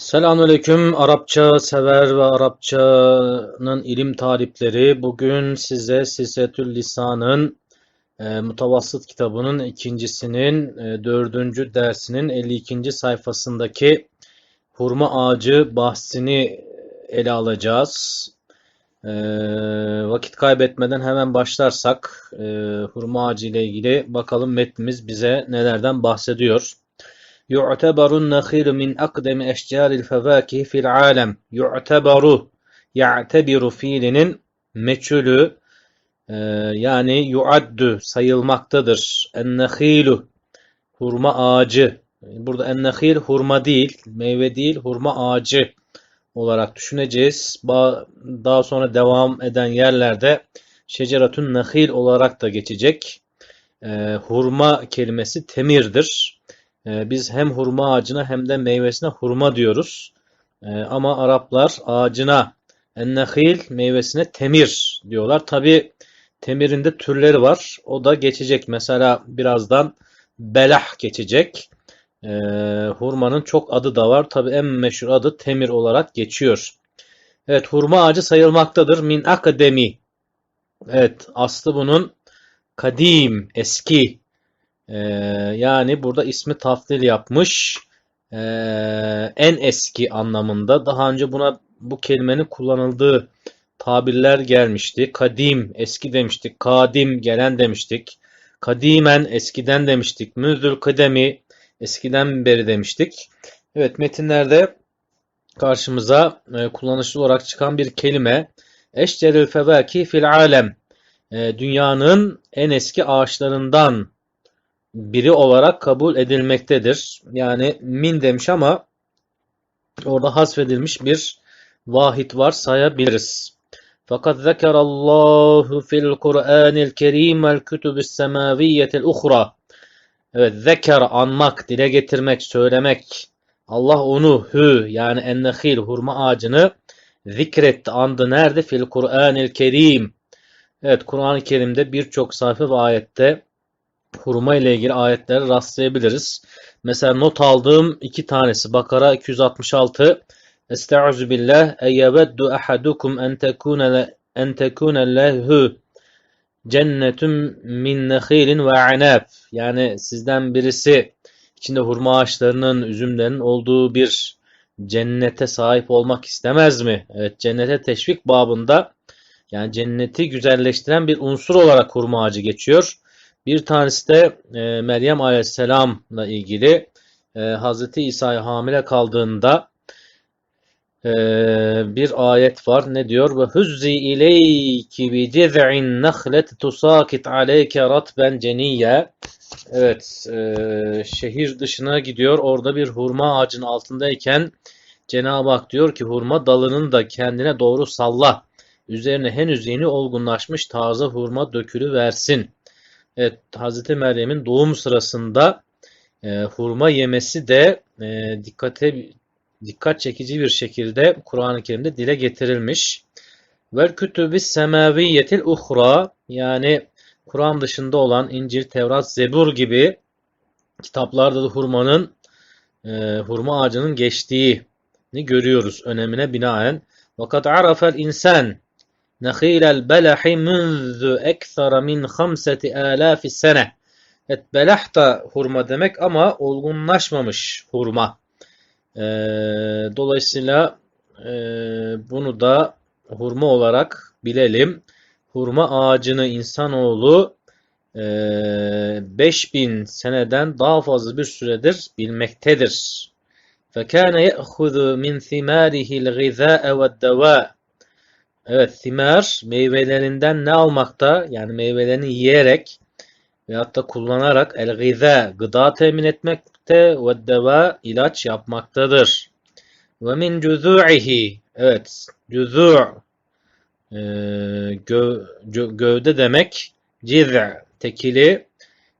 Selamünaleyküm Arapça sever ve Arapçanın ilim tarifleri. Bugün size Sisetül Lisan'ın e, Mutavasıt kitabının ikincisinin e, dördüncü dersinin 52. sayfasındaki hurma ağacı bahsini ele alacağız. E, vakit kaybetmeden hemen başlarsak e, hurma ağacı ile ilgili bakalım metnimiz bize nelerden bahsediyor. يعتبر النخيل من أقدم أشجار الفواكه في العالم. يعتبر يعتبر fiilinin meçhulü e, yani yuaddu sayılmaktadır. Ennehilu hurma ağacı. Burada ennehil hurma değil, meyve değil, hurma ağacı olarak düşüneceğiz. Ba- Daha sonra devam eden yerlerde şeceratun nehil olarak da geçecek. E, hurma kelimesi temirdir. Ee, Biz hem hurma ağacına hem de meyvesine hurma diyoruz. Ee, Ama Araplar ağacına ennehil, meyvesine temir diyorlar. Tabi temirin de türleri var. O da geçecek. Mesela birazdan belah geçecek. Ee, hurmanın çok adı da var. Tabi en meşhur adı temir olarak geçiyor. Evet, hurma ağacı sayılmaktadır. Min akademi. Evet, aslı bunun kadim, eski. Ee, yani burada ismi tafdil yapmış. Ee, en eski anlamında. Daha önce buna bu kelimenin kullanıldığı tabirler gelmişti. Kadim, eski demiştik. Kadim, gelen demiştik. Kadimen, eskiden demiştik. Müzdül kıdemi, eskiden beri demiştik. Evet, metinlerde karşımıza e, kullanışlı olarak çıkan bir kelime. Eşceril fevaki fil alem. E, dünyanın en eski ağaçlarından biri olarak kabul edilmektedir. Yani min demiş ama orada hasfedilmiş bir vahid var sayabiliriz. Fakat zekerallahu fil Kur'anil kerim vel kütübü's semaviyetil uhra. Evet, zeker anmak, dile getirmek, söylemek. Allah onu hü yani ennehil hurma ağacını zikretti, andı. Nerede? Fil Kur'anil kerim. Evet, Kur'an-ı Kerim'de birçok sayfa ve ayette hurma ile ilgili ayetlere rastlayabiliriz. Mesela not aldığım iki tanesi Bakara 266 Estaizu billah eyyeveddu ahadukum en tekune en tekune lehu cennetun min nehilin ve anab yani sizden birisi içinde hurma ağaçlarının, üzümlerin olduğu bir cennete sahip olmak istemez mi? Evet, cennete teşvik babında yani cenneti güzelleştiren bir unsur olarak hurma ağacı geçiyor. Bir tanesi de e, Meryem Aleyhisselam'la ilgili e, Hz. İsa'ya hamile kaldığında e, bir ayet var. Ne diyor? Ve huzzi ileyki bi ciz'in nahlet tusakit aleyke ratben ceniyye. Evet, e, şehir dışına gidiyor. Orada bir hurma ağacının altındayken Cenab-ı Hak diyor ki hurma dalının da kendine doğru salla. Üzerine henüz yeni olgunlaşmış taze hurma dökülü versin. Evet, Hazreti Meryem'in doğum sırasında e, hurma yemesi de e, dikkate dikkat çekici bir şekilde Kur'an-ı Kerim'de dile getirilmiş. Vel kütübis semaviyetil uhra yani Kur'an dışında olan İncil, Tevrat, Zebur gibi kitaplarda da hurmanın e, hurma ağacının geçtiğini görüyoruz önemine binaen. Fakat arafel insan نخيل البلح منذ أكثر من خمسة آلاف sene. Evet, belah da hurma demek ama olgunlaşmamış hurma. Ee, dolayısıyla e, bunu da hurma olarak bilelim. Hurma ağacını insanoğlu e, 5000 seneden daha fazla bir süredir bilmektedir. فَكَانَ يَأْخُذُ مِنْ ثِمَارِهِ الْغِذَاءَ وَالدَّوَاءَ Evet, thimer meyvelerinden ne almakta? Yani meyvelerini yiyerek veyahut da kullanarak el-gıza gıda temin etmekte ve deva ilaç yapmaktadır. Ve min cüzû'ihi evet cüzû e, gö, gö, gövde demek ciz' tekili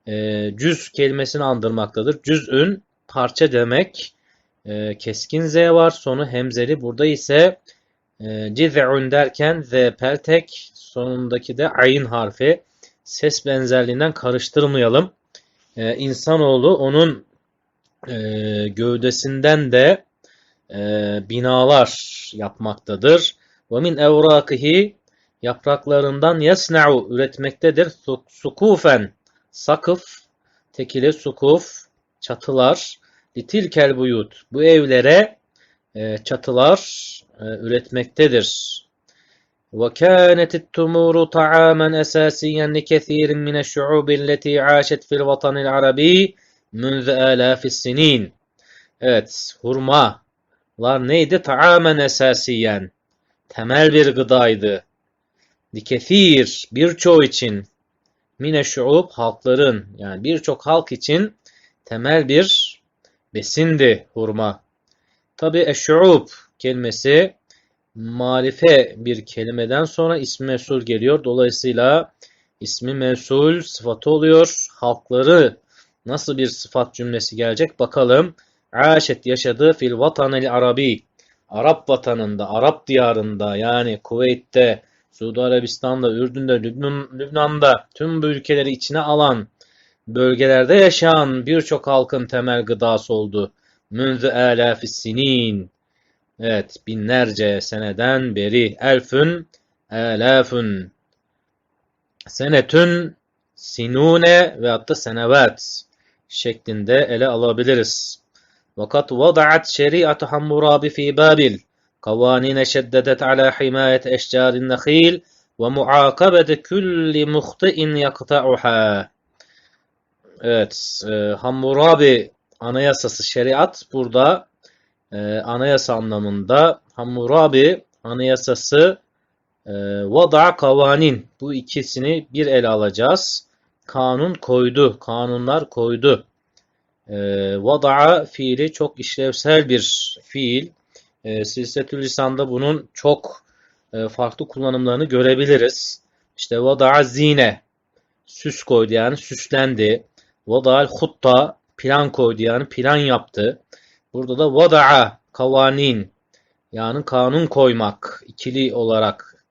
e, cüz kelimesini andırmaktadır. Cüz'ün parça demek. E, keskin z var sonu hemzeli. Burada ise e, Ciz'un derken Z peltek sonundaki de ayn harfi ses benzerliğinden karıştırmayalım. Ee, insanoğlu onun e, gövdesinden de e, binalar yapmaktadır. Ve min evrakihi yapraklarından yasna'u üretmektedir. Su- Sukufen sakıf tekili sukuf çatılar litilkel buyut bu evlere e, çatılar e, üretmektedir. وكانت التمور طعاما أساسيا لكثير من الشعوب التي عاشت في الوطن العربي منذ آلاف السنين. Evet, hurmalar neydi? Taamen esasiyen. Temel bir gıdaydı. Likethir, birçoğu için. Mine şuub, halkların, yani birçok halk için temel bir besindi hurma. Tabi eşşuub kelimesi marife bir kelimeden sonra ismi mevsul geliyor. Dolayısıyla ismi mevsul sıfatı oluyor. Halkları nasıl bir sıfat cümlesi gelecek bakalım. Aşet yaşadı fil vatanil arabi. Arap vatanında, Arap diyarında yani Kuveyt'te, Suudi Arabistan'da, Ürdün'de, Lübnan, Lübnan'da tüm bu ülkeleri içine alan bölgelerde yaşayan birçok halkın temel gıdası oldu. Münzü elafis sinin. Evet, binlerce seneden beri elfün, elafün, senetün, sinune ve hatta senevat şeklinde ele alabiliriz. Vakat vada'at şeriatü Hammurabi fi Babil kavanine şeddedet ala himayet eşcarin nakhil ve muakabete kulli muhti'in yakta'uha. Evet, e, Hammurabi anayasası şeriat burada e, anayasa anlamında Hammurabi anayasası e, vada kavanin bu ikisini bir ele alacağız. Kanun koydu, kanunlar koydu. E, vada'a fiili çok işlevsel bir fiil. E, Silsetül Lisan'da bunun çok e, farklı kullanımlarını görebiliriz. İşte vada'a zine süs koydu yani süslendi. Vada'al hutta plan koydu yani plan yaptı. Burada da vada'a kavanin yani kanun koymak ikili olarak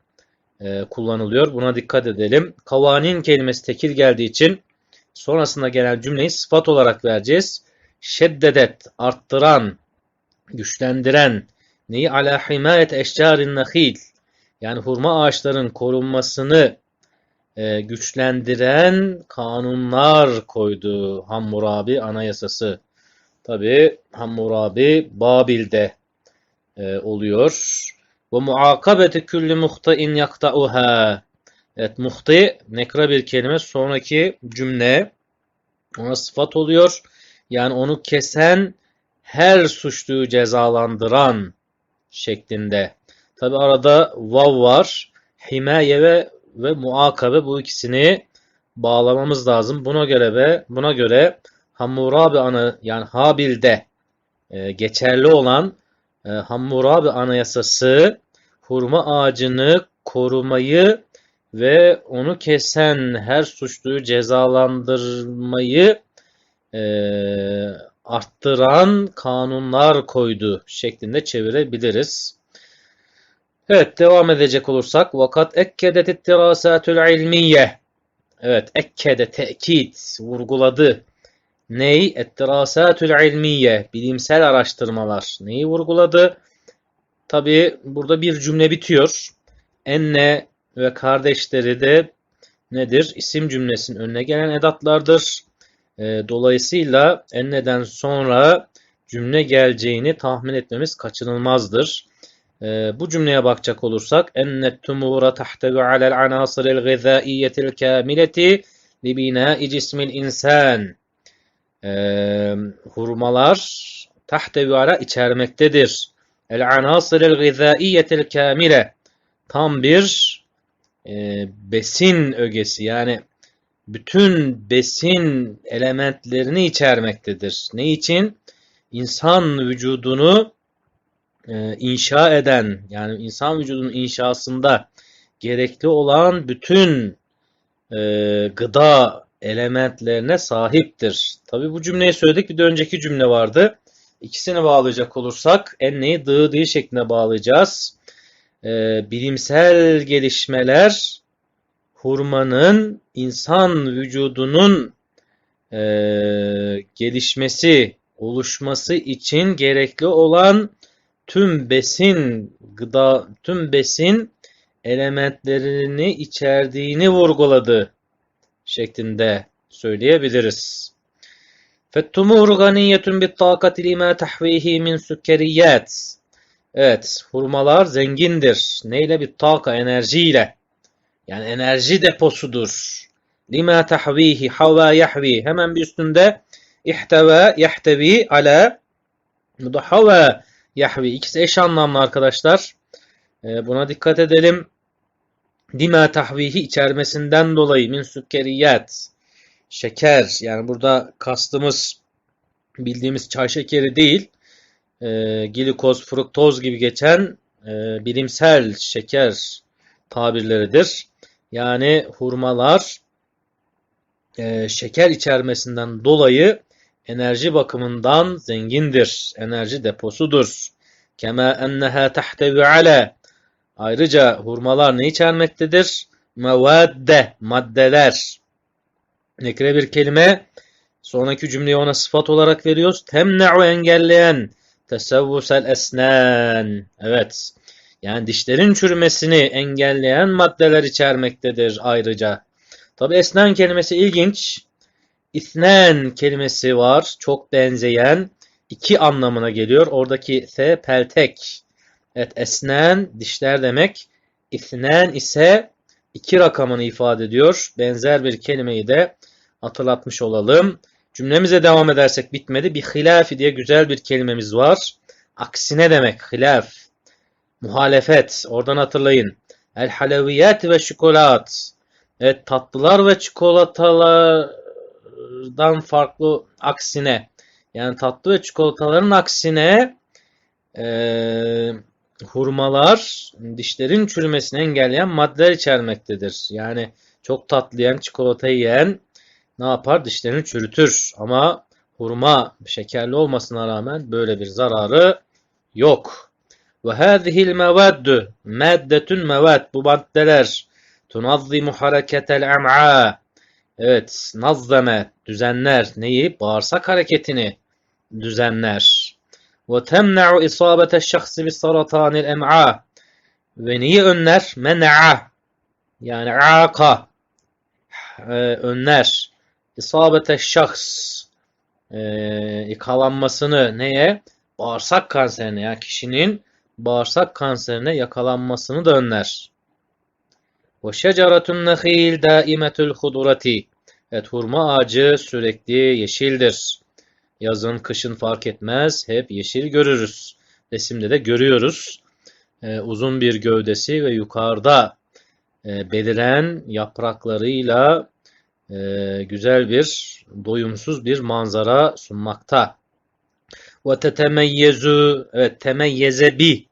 e, kullanılıyor. Buna dikkat edelim. Kavanin kelimesi tekil geldiği için sonrasında gelen cümleyi sıfat olarak vereceğiz. Şeddedet arttıran, güçlendiren neyi ala himayet eşcarin nahil yani hurma ağaçların korunmasını e, güçlendiren kanunlar koydu Hammurabi anayasası. Tabi Hammurabi Babil'de e, oluyor. Ve muakabeti külli muhta'in yakta'uha. Evet muhti nekra bir kelime. Sonraki cümle ona sıfat oluyor. Yani onu kesen her suçluyu cezalandıran şeklinde. Tabi arada vav var. Himaye ve ve muakabe bu ikisini bağlamamız lazım. Buna göre ve buna göre Hammurabi ana yani Habil'de e, geçerli olan e, Hammurabi anayasası hurma ağacını korumayı ve onu kesen her suçluyu cezalandırmayı e, arttıran kanunlar koydu şeklinde çevirebiliriz. Evet devam edecek olursak vakat ekkedet ittirasatül ilmiye Evet ekkede tekit vurguladı. Ney? Ettirasatül ilmiye bilimsel araştırmalar. Neyi vurguladı? Tabi burada bir cümle bitiyor. Enne ve kardeşleri de nedir? İsim cümlesinin önüne gelen edatlardır. E, dolayısıyla enneden sonra cümle geleceğini tahmin etmemiz kaçınılmazdır. E, bu cümleye bakacak olursak ennet tumura tahtevi alel anasiril gızaiyetil kamileti li binai cismil insan. E, hurmalar tahtevi ala içermektedir. El anasiril gızaiyetil kamile tam bir e, besin ögesi yani bütün besin elementlerini içermektedir. Ne için? İnsan vücudunu e, inşa eden yani insan vücudunun inşasında gerekli olan bütün e, gıda elementlerine sahiptir. Tabi bu cümleyi söyledik bir de önceki cümle vardı. İkisini bağlayacak olursak enneyi dığı değil şeklinde bağlayacağız. E, bilimsel gelişmeler hurmanın insan vücudunun e, gelişmesi, oluşması için gerekli olan tüm besin gıda tüm besin elementlerini içerdiğini vurguladı şeklinde söyleyebiliriz. Fettumur ganiyetun bit takati lima tahvihi min sukkeriyat. Evet, hurmalar zengindir. Neyle bir taka enerjiyle. Yani enerji deposudur. Lima tahvihi hava yahvi. Hemen bir üstünde ihteva yahtevi ala bu da hava yahvi. İkisi eş anlamlı arkadaşlar. Ee, buna dikkat edelim. Lima tahvihi içermesinden dolayı min sükkeriyat. Şeker. Yani burada kastımız bildiğimiz çay şekeri değil. E, glikoz, fruktoz gibi geçen e, bilimsel şeker tabirleridir. Yani hurmalar e, şeker içermesinden dolayı enerji bakımından zengindir. Enerji deposudur. Kema enneha tahtevi ala. Ayrıca hurmalar ne içermektedir? Mevadde, maddeler. Nekre bir kelime. Sonraki cümleyi ona sıfat olarak veriyoruz. Temne'u engelleyen. Tesevvusel esnen. Evet. Yani dişlerin çürümesini engelleyen maddeler içermektedir ayrıca. Tabi esnen kelimesi ilginç. İthnen kelimesi var. Çok benzeyen. iki anlamına geliyor. Oradaki th peltek. Evet esnen dişler demek. İthnen ise iki rakamını ifade ediyor. Benzer bir kelimeyi de hatırlatmış olalım. Cümlemize devam edersek bitmedi. Bir hilafi diye güzel bir kelimemiz var. Aksine demek hilaf. Muhalefet. Oradan hatırlayın. El halaviyat ve çikolat. Evet tatlılar ve çikolatalardan farklı aksine. Yani tatlı ve çikolataların aksine ee, hurmalar dişlerin çürümesini engelleyen maddeler içermektedir. Yani çok tatlı yiyen, çikolata yiyen ne yapar? Dişlerini çürütür. Ama hurma şekerli olmasına rağmen böyle bir zararı yok. Ve hâzihil mevaddu maddetun mevad bu maddeler tunazzimu hareketel am'a evet nazzame düzenler neyi? Bağırsak hareketini düzenler. İsabete şahsi bis saratanil em'a ve neyi önler? Men'a yani aka e, önler isabete şahs e, yakalanmasını neye? Bağırsak kanserine yani kişinin bağırsak kanserine yakalanmasını da önler. Ve şeceratun nehil daimetul hudurati. Evet hurma ağacı sürekli yeşildir. Yazın kışın fark etmez hep yeşil görürüz. Resimde de görüyoruz. Ee, uzun bir gövdesi ve yukarıda e, beliren yapraklarıyla e, güzel bir doyumsuz bir manzara sunmakta. Ve tetemeyyezu evet temeyyeze bi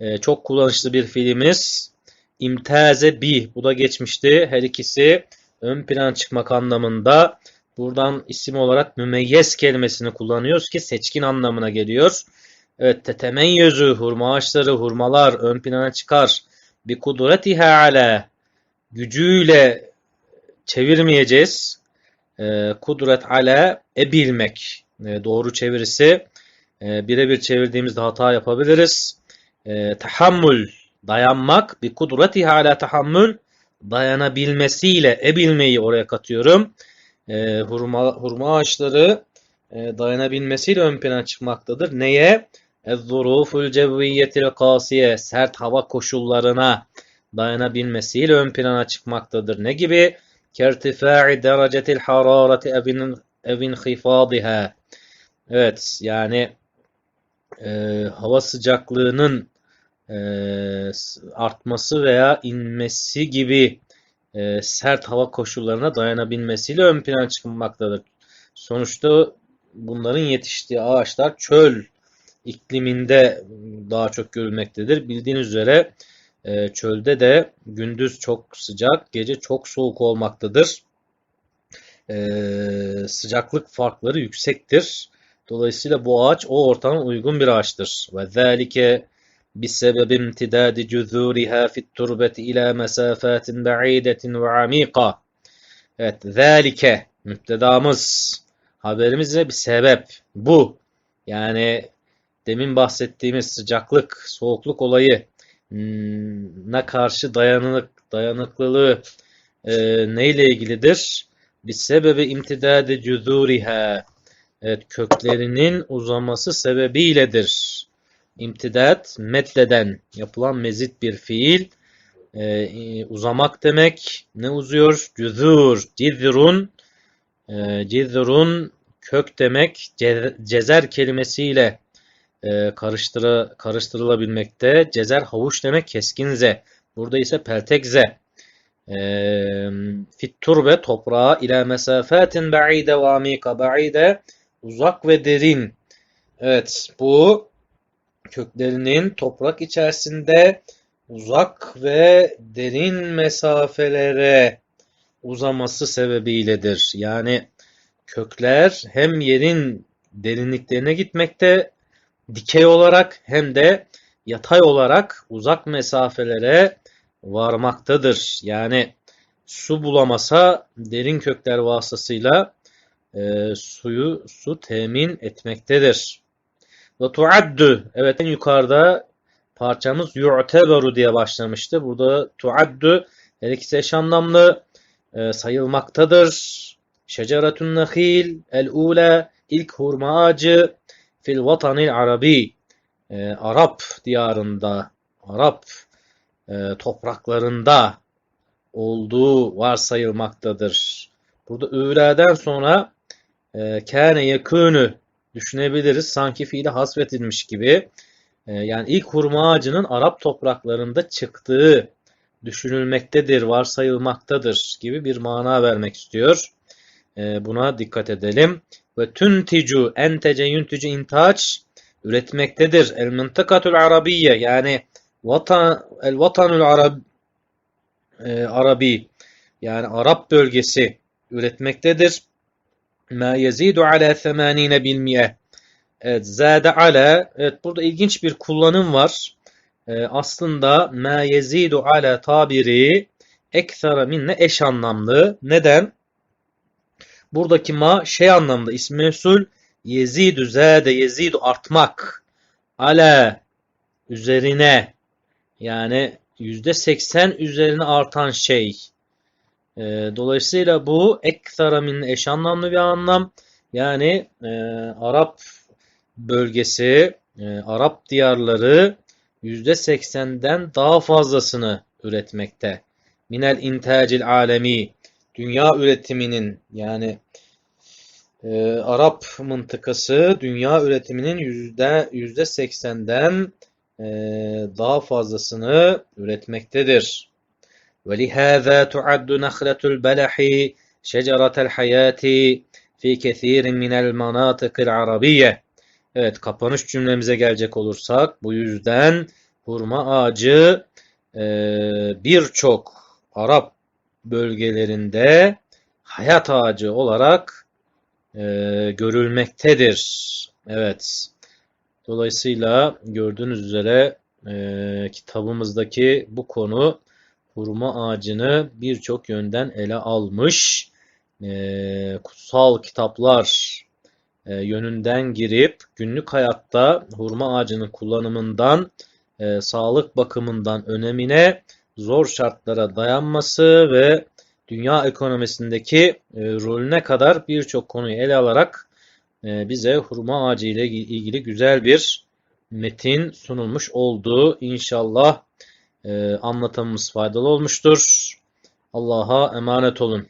e, çok kullanışlı bir filimiz. İmtaze bi bu da geçmişti. Her ikisi ön plan çıkmak anlamında. Buradan isim olarak mümeyyez kelimesini kullanıyoruz ki seçkin anlamına geliyor. Evet tetemeyyezu hurma ağaçları hurmalar ön plana çıkar. Bi kudretiha ala gücüyle çevirmeyeceğiz. E, kudret ala ebilmek. E, doğru çevirisi. E, birebir çevirdiğimizde hata yapabiliriz. E, tahammül dayanmak. Bir kudretiha ala tahammül dayanabilmesiyle ebilmeyi oraya katıyorum. E, hurma, hurma ağaçları e, dayanabilmesiyle ön plana çıkmaktadır. Neye? Ez-zuruful cevviyetil kasiye sert hava koşullarına dayanabilmesiyle ön plana çıkmaktadır. Ne gibi? Kertifâ'i derecetil harareti evin, evin hifadiha. Evet yani e, hava sıcaklığının e, artması veya inmesi gibi e, sert hava koşullarına dayanabilmesiyle ön plana çıkmaktadır. Sonuçta bunların yetiştiği ağaçlar çöl ikliminde daha çok görülmektedir. Bildiğiniz üzere e, çölde de gündüz çok sıcak, gece çok soğuk olmaktadır. E, sıcaklık farkları yüksektir. Dolayısıyla bu ağaç o ortama uygun bir ağaçtır. Ve zâlike بسبب امتداد جذورها في التربة إلى مسافات بعيدة وعميقة. Evet, zâlike müptedamız. Haberimiz ne? Bir sebep. Bu. Yani demin bahsettiğimiz sıcaklık, soğukluk olayı hmm, na karşı dayanık, dayanıklılığı e, neyle ilgilidir? Bir sebebi imtidade cüzuriha. Evet, köklerinin uzaması sebebiyledir. İmtidat, meddeden yapılan mezit bir fiil. Ee, uzamak demek. Ne uzuyor? Cüzur, cizrun. E, cizrun kök demek. Ce cezer kelimesiyle e, karıştırı, karıştırılabilmekte. Cezer havuç demek keskin ze. Burada ise peltek ze. E, fit turbe toprağa ile mesafatin ba'ide ve amika ba'ide uzak ve derin. Evet bu köklerinin toprak içerisinde uzak ve derin mesafelere uzaması sebebiyledir. Yani kökler hem yerin derinliklerine gitmekte dikey olarak hem de yatay olarak uzak mesafelere varmaktadır. Yani su bulamasa derin kökler vasıtasıyla e, suyu su temin etmektedir. Ve tuaddu evet en yukarıda parçamız yu'teberu diye başlamıştı. Burada tuaddu her ikisi eş anlamlı e, sayılmaktadır. Şeceretun nehil el-ula ilk hurma ağacı fil vatanil arabi e, Arap diyarında Arap e, topraklarında olduğu varsayılmaktadır. Burada ü'la'den sonra e, kâne yakûnü düşünebiliriz. Sanki fiili hasfedilmiş gibi. E, yani ilk hurma ağacının Arap topraklarında çıktığı düşünülmektedir, varsayılmaktadır gibi bir mana vermek istiyor. E, buna dikkat edelim. Ve tünticu, entece yüntücü intaç üretmektedir. El mıntıkatul arabiye yani vatan, el vatanul arab, e, arabi yani Arap bölgesi üretmektedir. Ma yezidu ala 80 bil mi'e. Evet, zade ala. Evet, burada ilginç bir kullanım var. Ee, aslında ma yezidu ala tabiri ekthara minne eş anlamlı. Neden? Buradaki ma şey anlamda ismi mesul yezidu zade yezidu artmak. Ala üzerine yani yüzde seksen üzerine artan şey. E, dolayısıyla bu ekthara min eş anlamlı bir anlam. Yani e, Arap bölgesi, e, Arap diyarları yüzde seksenden daha fazlasını üretmekte. Minel intacil alemi, dünya üretiminin yani e, Arap mıntıkası dünya üretiminin yüzde yüzde seksenden e, daha fazlasını üretmektedir. ولهذا تعد نخلة البلح شجرة الحياة في كثير من المناطق العربية. Evet kapanış cümlemize gelecek olursak bu yüzden hurma ağacı e, birçok Arap bölgelerinde hayat ağacı olarak e, görülmektedir. Evet. Dolayısıyla gördüğünüz üzere e, kitabımızdaki bu konu hurma ağacını birçok yönden ele almış. E, kutsal kitaplar e, yönünden girip günlük hayatta hurma ağacının kullanımından, e, sağlık bakımından önemine, zor şartlara dayanması ve dünya ekonomisindeki e, rolüne kadar birçok konuyu ele alarak e, bize hurma ağacı ile ilgili güzel bir metin sunulmuş oldu. İnşallah anlatımımız faydalı olmuştur. Allah'a emanet olun.